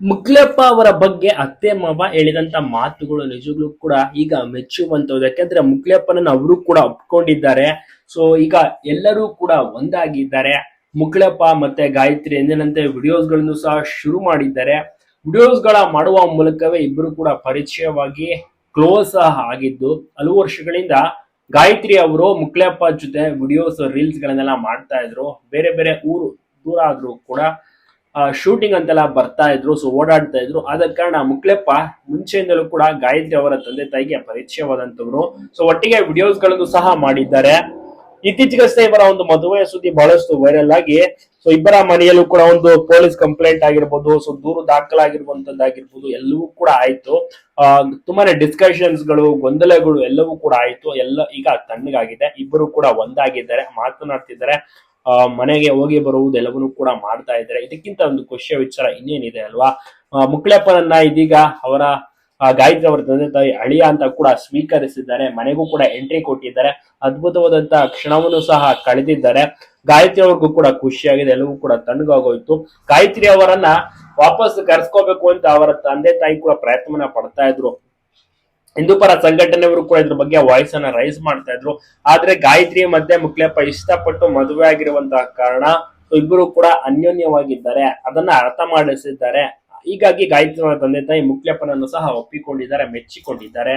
ಮುಕ್ಲೆಪ್ಪ ಅವರ ಬಗ್ಗೆ ಅತ್ತೆ, ಮಾವ ಹೇಳಿದಂತ ಮಾತುಗಳು ನಿಜವಾಗ್ಲೂ ಕೂಡ ಈಗ ಮೆಚ್ಚುವಂತದ್ದು ಯಾಕೆಂದ್ರೆ ಮುಕ್ಲೆಪ್ಪನ ಅವರು ಕೂಡ ಒಪ್ಕೊಂಡಿದ್ದಾರೆ. ಸೊ ಈಗ ಎಲ್ಲರೂ ಕೂಡ ಒಂದಾಗಿದ್ದಾರೆ. ಮುಕ್ಲೆಪ್ಪ ಮತ್ತೆ ಗಾಯತ್ರಿ ಎಂದಿನಂತೆ ವಿಡಿಯೋಸ್ಗಳನ್ನು ಸಹ ಶುರು ಮಾಡಿದ್ದಾರೆ. ವಿಡಿಯೋಸ್ಗಳ ಮಾಡುವ ಮೂಲಕವೇ ಇಬ್ಬರು ಕೂಡ ಪರಿಚಯವಾಗಿ ಕ್ಲೋಸ್ ಆಗಿದ್ದು, ಹಲವು ವರ್ಷಗಳಿಂದ ಗಾಯತ್ರಿ ಅವರು ಮುಕ್ಲೆಪ್ಪ ಜೊತೆ ವಿಡಿಯೋಸ್ ರೀಲ್ಸ್ ಗಳನ್ನೆಲ್ಲ ಮಾಡ್ತಾ ಇದ್ರು. ಬೇರೆ ಬೇರೆ ಊರು ದೂರ ಆದ್ರೂ ಕೂಡ ಶೂಟಿಂಗ್ ಅಂತೆಲ್ಲ ಬರ್ತಾ ಇದ್ರು ಸೊ ಓಡಾಡ್ತಾ ಇದ್ರು. ಆದ ಕಾರಣ ಮುಕ್ಲೆಪ್ಪ ಮುಂಚೆಯಿಂದಲೂ ಕೂಡ ಗಾಯತ್ರಿ ಅವರ ತಂದೆ ತಾಯಿಗೆ ಪರಿಚಯವಾದಂತವರು ಸೊ ಒಟ್ಟಿಗೆ ವಿಡಿಯೋಸ್ಗಳನ್ನು ಸಹ ಮಾಡಿದ್ದಾರೆ. ಇತ್ತೀಚೆಗಷ್ಟೇ ಇವರ ಒಂದು ಮದುವೆ ಸುದ್ದಿ ಬಹಳಷ್ಟು ವೈರಲ್ ಆಗಿ ಸೊ ಇಬ್ಬರ ಮನೆಯಲ್ಲೂ ಕೂಡ ಒಂದು ಪೊಲೀಸ್ ಕಂಪ್ಲೇಂಟ್ ಆಗಿರ್ಬೋದು ಸೊ ದೂರು ದಾಖಲಾಗಿರುವಂತದ್ದಾಗಿರ್ಬೋದು ಎಲ್ಲವೂ ಕೂಡ ಆಯ್ತು. ತುಂಬಾನೇ ಡಿಸ್ಕಷನ್ಸ್ಗಳು, ಗೊಂದಲಗಳು ಎಲ್ಲವೂ ಕೂಡ ಆಯ್ತು. ಎಲ್ಲ ಈಗ ತಣ್ಣಗಾಗಿದೆ. ಇಬ್ಬರು ಕೂಡ ಒಂದಾಗಿದ್ದಾರೆ, ಮಾತನಾಡ್ತಿದ್ದಾರೆ. ಮನೆಗೆ ಹೋಗಿ ಬರುವುದು ಎಲ್ಲವನ್ನೂ ಕೂಡ ಮಾಡ್ತಾ ಇದ್ದಾರೆ. ಇದಕ್ಕಿಂತ ಒಂದು ಖುಷಿಯ ವಿಚಾರ ಇನ್ನೇನಿದೆ ಅಲ್ವಾ? ಮುಕ್ಳೆಪ್ಪನನ್ನ ಇದೀಗ ಅವರ ಗಾಯತ್ರಿ ಅವರ ತಂದೆ ತಾಯಿ ಅಳಿಯ ಅಂತ ಕೂಡ ಸ್ವೀಕರಿಸಿದ್ದಾರೆ. ಮನೆಗೂ ಕೂಡ ಎಂಟ್ರಿ ಕೊಟ್ಟಿದ್ದಾರೆ. ಅದ್ಭುತವಾದಂತಹ ಕ್ಷಣವನ್ನು ಸಹ ಕಳೆದಿದ್ದಾರೆ. ಗಾಯತ್ರಿ ಅವ್ರಿಗೂ ಕೂಡ ಖುಷಿಯಾಗಿದೆ. ಎಲ್ಲವೂ ಕೂಡ ತಣ್ಣಗಾಗೋಯ್ತು. ಗಾಯತ್ರಿ ಅವರನ್ನ ವಾಪಸ್ ಕರೆಸ್ಕೋಬೇಕು ಅಂತ ಅವರ ತಂದೆ ತಾಯಿ ಕೂಡ ಪ್ರಯತ್ನವನ್ನ ಪಡ್ತಾ ಇದ್ರು. ಹಿಂದೂಪರ ಸಂಘಟನೆಯವರು ಕೂಡ ಇದ್ರ ಬಗ್ಗೆ ವಾಯ್ಸ್ ಅನ್ನ ರೈಸ್ ಮಾಡ್ತಾ ಇದ್ರು. ಆದ್ರೆ ಗಾಯತ್ರಿ ಮಧ್ಯೆ ಮುಕ್ಲೆಪ್ಪ ಇಷ್ಟಪಟ್ಟು ಮದುವೆ ಆಗಿರುವಂತಹ ಕಾರಣ ಇಬ್ಬರು ಕೂಡ ಅನ್ಯೋನ್ಯವಾಗಿದ್ದಾರೆ. ಅದನ್ನ ಅರ್ಥ ಮಾಡಿಸಿದ್ದಾರೆ. ಹೀಗಾಗಿ ಗಾಯತ್ರಿ ತಂದೆ ತಾಯಿ ಮುಕ್ಲೆಪ್ಪನನ್ನು ಸಹ ಒಪ್ಪಿಕೊಂಡಿದ್ದಾರೆ, ಮೆಚ್ಚಿಕೊಂಡಿದ್ದಾರೆ.